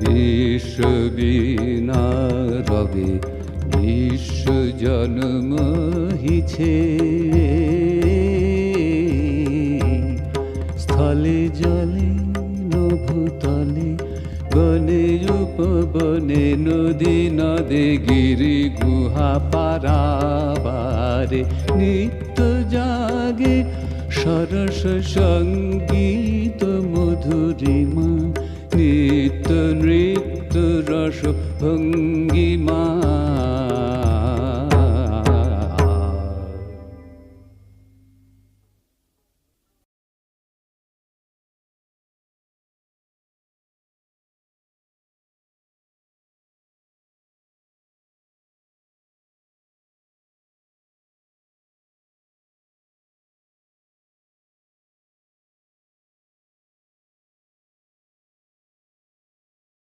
বিশ্ববীণা রবে বিশ্ব জন্মহিছে স্থলে জলে নভূতলে বনে উপবনে নদী নদে গিরি গুহা পারাবারে নিত্য জাগে সরস সংগীত মধুরিমা ीत नृत्य रसङ्गिमा